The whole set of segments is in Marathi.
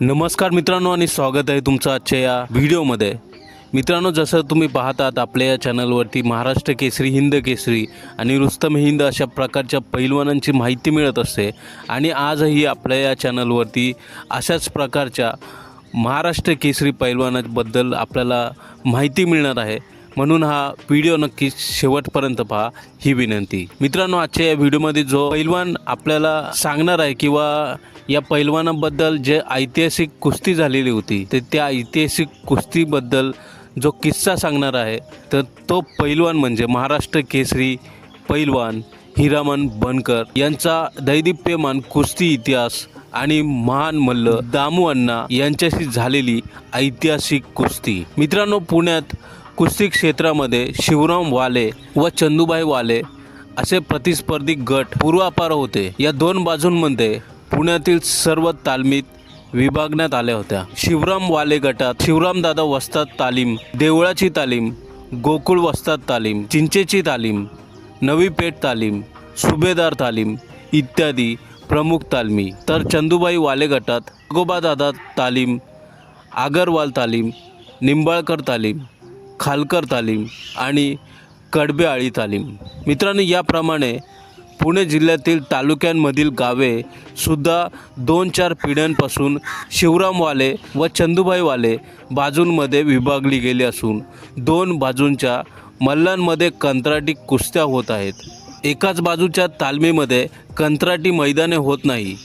नमस्कार मित्रांनो आणि स्वागत आहे तुमचं आजच्या या व्हिडिओमध्ये. मित्रांनो जसं तुम्ही पाहतात आपल्या या चॅनलवरती महाराष्ट्र केसरी हिंद केसरी आणि रुस्तम हिंद अशा प्रकारच्या पैलवानांची माहिती मिळत असते. आणि आजही आपल्या या चॅनलवरती अशाच प्रकारच्या महाराष्ट्र केसरी पैलवानाबद्दल आपल्याला माहिती मिळणार आहे. म्हणून हा व्हिडिओ नक्कीच शेवटपर्यंत पहा ही विनंती. मित्रांनो आजच्या या व्हिडिओमध्ये जो पैलवान आपल्याला सांगणार आहे किंवा या पैलवानाबद्दल जे ऐतिहासिक कुस्ती झालेली होती तर त्या ऐतिहासिक कुस्तीबद्दल जो किस्सा सांगणार आहे तर तो पैलवान म्हणजे महाराष्ट्र केसरी पैलवान हिरामन बनकर यांचा दैदिप्यमान कुस्ती इतिहास आणि महान मल्ल दामू अण्णा यांच्याशी झालेली ऐतिहासिक कुस्ती. मित्रांनो पुण्यात कुस्ती क्षेत्रामध्ये शिवराम वाले व चंदूबाई वाले असे प्रतिस्पर्धी गट पूर्वापार होते. या दोन बाजूंमध्ये पुण्यातील सर्व तालमीत विभागण्यात आल्या होत्या. शिवराम वाले गटात शिवरामदादा वस्ताद तालीम देवळाची तालीम गोकुळ वस्ताद तालीम चिंचेची तालीम नवी पेठ तालीम सुभेदार तालीम इत्यादी प्रमुख तालमी. तर चंदूबाई वाले गटात गोबादादा तालीम आगरवाल तालीम निंबाळकर तालीम खालकर तालीम आणि कडबेआळी तालीम. मित्रांनो याप्रमाणे पुणे जिल्ह्यातील तालुक्यांमधील गावे सुद्धा दोन चार पिढ्यांपासून शिवरामवाले व चंदूबाईवाले बाजूंमध्ये विभागली गेली असून दोन बाजूंच्या मल्लांमध्ये कंत्राटी कुस्त्या होत आहेत. एकाच बाजूच्या तालमीमध्ये कंत्राटी मैदाने होत नाही.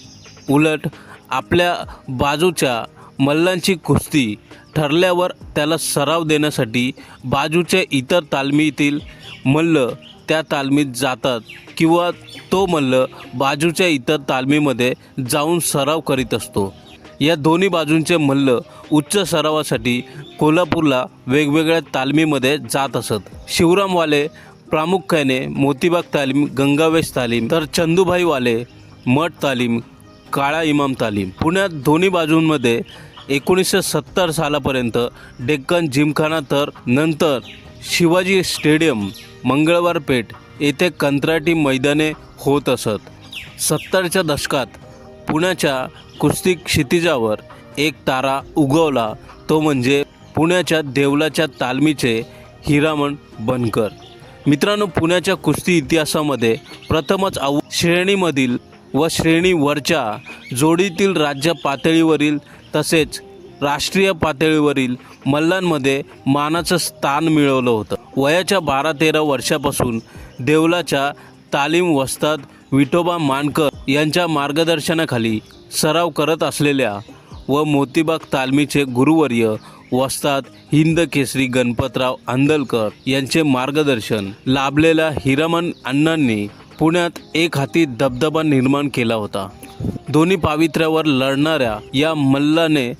उलट आपल्या बाजूच्या मल्लांची कुस्ती ठरल्यावर त्याला सराव देण्यासाठी बाजूच्या इतर तालमीतील मल्ल त्या तालमीत जातात किंवा तो मल्ल बाजूच्या इतर तालमीमध्ये जाऊन सराव करीत असतो. या दोन्ही बाजूंचे मल्ल उच्च सरावासाठी कोल्हापूरला वेगवेगळ्या तालमीमध्ये जात असत. शिवरामवाले प्रामुख्याने मोतीबाग तालीम गंगावेश तालीम तर चंदूभाईवाले मठ तालीम काळा इमाम तालीम. पुण्यात दोन्ही बाजूंमध्ये एकोणीसशे सत्तर सालापर्यंत डेक्कन जिमखाना तर नंतर शिवाजी स्टेडियम मंगळवार पेठ येथे कंत्राटी मैदाने होत असत. सत्तरच्या दशकात पुण्याच्या कुस्ती क्षितिजावर एक तारा उगवला. तो म्हणजे पुण्याच्या देवलाच्या तालमीचे हिरामण बनकर. मित्रांनो पुण्याच्या कुस्ती इतिहासामध्ये प्रथमच आव श्रेणीमधील व श्रेणीवरच्या जोडीतील राज्य पातळीवरील तसेच राष्ट्रीय पातळीवरील मल्लांमध्ये मानाचं स्थान मिळवलं होतं. वयाच्या बारा तेरा वर्षापासून देवलाच्या तालीम वस्ताद विठोबा मानकर यांच्या मार्गदर्शनाखाली सराव करत असलेल्या व मोतीबाग तालमीचे गुरुवर्य वस्ताद हिंद केसरी गणपतराव आंदलकर यांचे मार्गदर्शन लाभलेल्या हिरामन अण्णांनी पुण्यात एक हाती दबदबा निर्माण केला होता. दोन्ही पावित्र्यावर लढणाऱ्या या मल्लाने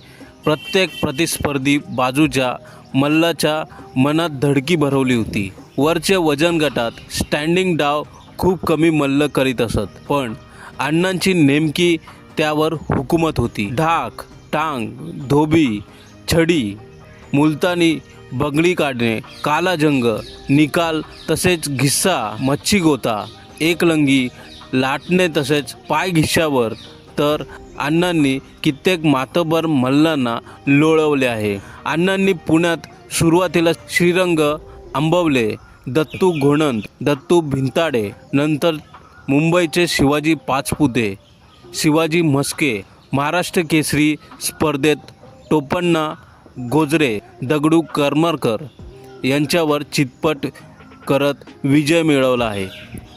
प्रत्येक प्रतिस्पर्धी बाजूच्या मल्लाच्या मनात धडकी भरवली होती. वरचे वजन गटात स्टँडिंग डाव खूप कमी मल्ल करीत असत. पण अण्णांची नेमकी त्यावर हुकूमत होती. ढाक टांग धोबी छडी मुलतानी बगडी काढणे कालाजंग निकाल तसेच घिस्सा मच्छी गोता एकलंगी लाटणे तसेच पाय घिश्यावर तर अण्णांनी कित्येक मातबर मल्लांना लोळवले आहे. अण्णांनी पुण्यात सुरुवातीला श्रीरंग आंबवले दत्तू घोणंद दत्तू भिंताडे नंतर मुंबईचे शिवाजी पाचपुते शिवाजी म्हस्के महाराष्ट्र केसरी स्पर्धेत टोपण्णा गोजरे दगडू करमरकर यांच्यावर चितपट करत विजय मिळवला आहे.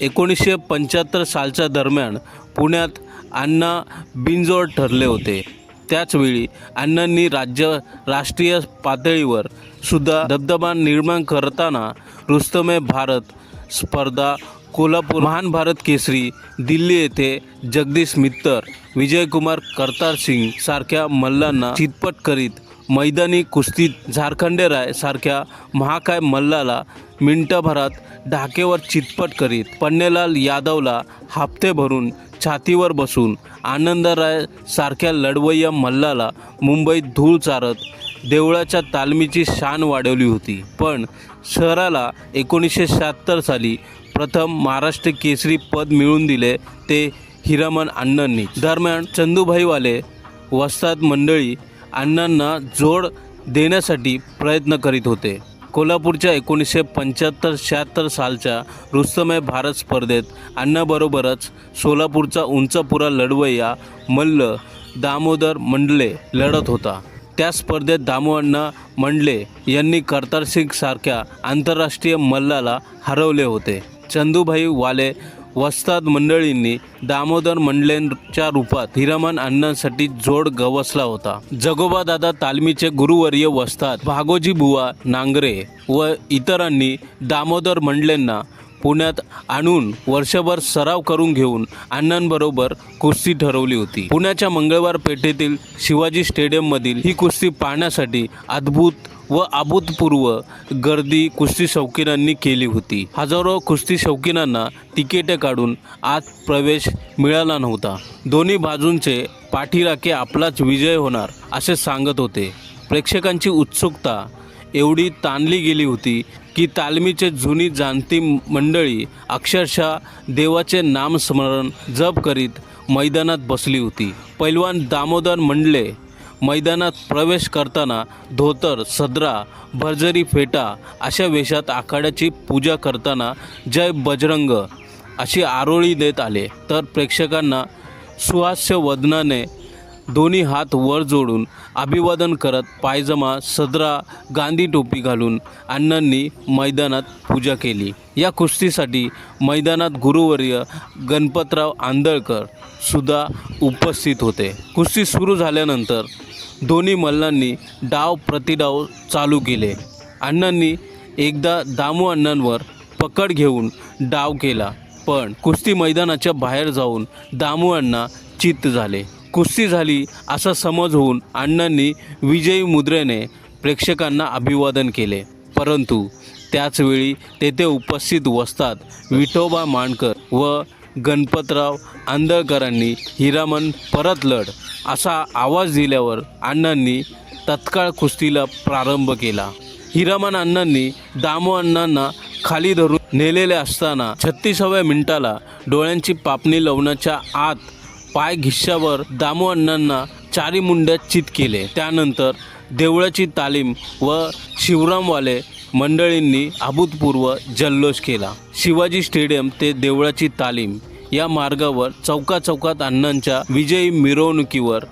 एकोणीसशे पंच्याहत्तर सालच्या दरम्यान पुण्यात अण्णा बिनजोड ठरले होते. त्याचवेळी अण्णांनी राज्य राष्ट्रीय पातळीवर सुद्धा दबदबा निर्माण करताना रुस्तमे भारत स्पर्धा कोल्हापूर महान भारत केसरी दिल्ली येथे जगदीश मित्तर विजयकुमार करतार सिंग सारख्या मल्लांना चितपट करीत मैदानी कुस्तीत झारखंडे राय सारख्या महाकाय मल्लाला मिनटभरात ढाकेवर चितपट करीत पन्नेलाल यादवला हापते भरून छातीवर बसून आनंदराय सारख्या लढवय्या मल्लाला मुंबईत धूळ चारत देवळाच्या तालमीची शान वाढवली होती. पण शहराला एकोणीसशे शहात्तर साली प्रथम महाराष्ट्र केसरी पद मिळवून दिले ते हिरामन अण्णांनी. दरम्यान चंदूभाईवाले वस्ताद मंडळी अण्णांना जोड देण्यासाठी प्रयत्न करीत होते. कोल्हापूरच्या एकोणीसशे पंच्याहत्तर शहात्तर सालच्या रुस्तमय भारत स्पर्धेत अण्णाबरोबरच सोलापूरचा उंचपुरा लढवय्या मल्ल दामोदर मंडले लढत होता. त्या स्पर्धेत दामोअण्णा मंडले यांनी करतार सिंग सारख्या आंतरराष्ट्रीय मल्लाला हरवले होते. चंदूभाई वाले वस्ताद मंडळींनी दामोदर मंडलेंच्या रूपात हिरमन अण्णांसाठी जोड गवसला होता. जगोबा दादा तालमीचे गुरुवर्य वस्ताद भागोजी बुवा नांगरे व इतरांनी दामोदर मंडलेंना पुण्यात आणून वर्षभर सराव करून घेऊन अण्णांबरोबर कुस्ती ठरवली होती. पुण्याच्या मंगळवार पेठेतील शिवाजी स्टेडियममधील ही कुस्ती पाहण्यासाठी अद्भुत व अभूतपूर्व गर्दी कुस्ती शौकीनांनी केली होती. हजारो कुस्ती शौकीनांना तिकिटे काढून आत प्रवेश मिळाला नव्हता. दोन्ही बाजूंचे पाठीराखे आपलाच विजय होणार असे सांगत होते. प्रेक्षकांची उत्सुकता एवढी ताणली गेली होती की तालमीचे जुनी जाणती मंडळी अक्षरशः देवाचे नामस्मरण जप करीत मैदानात बसली होती. पैलवान दामोदर मंडले मैदानात प्रवेश करताना धोतर सदरा भरजरी फेटा अशा वेशात आखाड्याची पूजा करताना जय बजरंग अशी आरोळी देत आले. तर प्रेक्षकांना सुहास्य वदनाने दोन्ही हात वर जोडून अभिवादन करत पायजमा सदरा गांधी टोपी घालून अण्णांनी मैदानात पूजा केली. या कुस्तीसाठी मैदानात गुरुवर्य गणपतराव आंदळकर सुद्धा उपस्थित होते. कुस्ती सुरू झाल्यानंतर दोन्ही मल्लांनी डाव प्रतिडाव चालू केले. अण्णांनी एकदा दामू अण्णांवर पकड घेऊन डाव केला पण कुस्ती मैदानाच्या बाहेर जाऊन दामू अण्णा चित्त झाले. कुस्ती झाली असा समज होऊन अण्णांनी विजयी मुद्रेने प्रेक्षकांना अभिवादन केले. परंतु त्याचवेळी तेथे उपस्थित वसतात विठोबा मांडकर व गणपतराव आंदळकरांनी हिरामन परत लढ असा आवाज दिल्यावर अण्णांनी तत्काळ कुस्तीला प्रारंभ केला. हिरामन अण्णांनी दामो अण्णांना खाली धरून नेलेले असताना छत्तीसाव्या मिनिटाला डोळ्यांची पापणी लावण्याच्या आत पाय घिश्यावर दामो अण्णांना चारी मुंड्यात चित केले. त्यानंतर देवळाची तालीम व शिवरामवाले मंडळींनी अभूतपूर्व जल्लोष केला. शिवाजी स्टेडियम ते देवळाची तालीम या मार्गावर चौका चौकात अण्णांच्या विजयी मिरवणुकीवर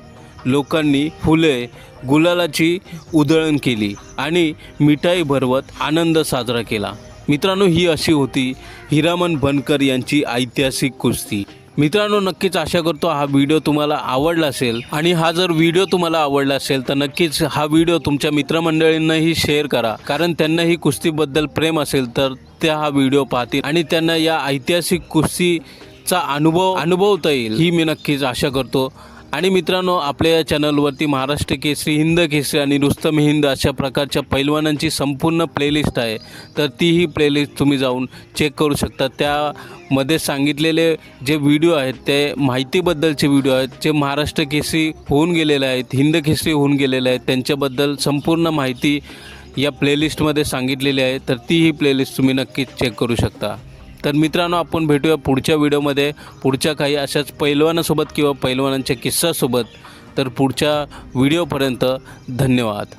लोकांनी फुले गुलालाची उधळण केली आणि मिठाई भरवत आनंद साजरा केला. मित्रांनो ही अशी होती हिरामन बनकर यांची ऐतिहासिक कुस्ती. मित्रांनो नक्कीच आशा करतो हा व्हिडिओ तुम्हाला आवडला असेल. आणि हा जर व्हिडिओ तुम्हाला आवडला असेल तर नक्कीच हा व्हिडिओ तुमच्या मित्रमंडळींनाही शेअर करा. कारण त्यांनाही कुस्तीबद्दल प्रेम असेल तर त्या हा व्हिडिओ पाहतील. आणि त्यांना या ऐतिहासिक कुस्तीचा अनुभव अनुभवता येईल ही मी नक्कीच आशा करतो. आणि मित्रांनो आपल्या या चॅनलवरती महाराष्ट्र केसरी हिंद केसरी आणि रुस्तम हिंद अशा प्रकारच्या पैलवानांची संपूर्ण प्लेलिस्ट आहे. तर तीही प्लेलिस्ट तुम्ही जाऊन चेक करू शकता. त्यामध्ये सांगितलेले जे व्हिडिओ आहेत ते माहितीबद्दलचे व्हिडिओ आहेत जे महाराष्ट्र केसरी होऊन गेलेले आहेत हिंद केसरी होऊन गेलेले आहेत त्यांच्याबद्दल संपूर्ण माहिती या प्लेलिस्टमध्ये सांगितलेली आहे. तर तीही प्लेलिस्ट तुम्ही नक्कीच चेक करू शकता. तर मित्रांनो आपण भेटूया पुढच्या व्हिडिओमध्ये. पुढच्या काही अशाच पैलवानासोबत किंवा पैलवानांच्या किस्सासोबत. तर पुढच्या व्हिडिओपर्यंत धन्यवाद.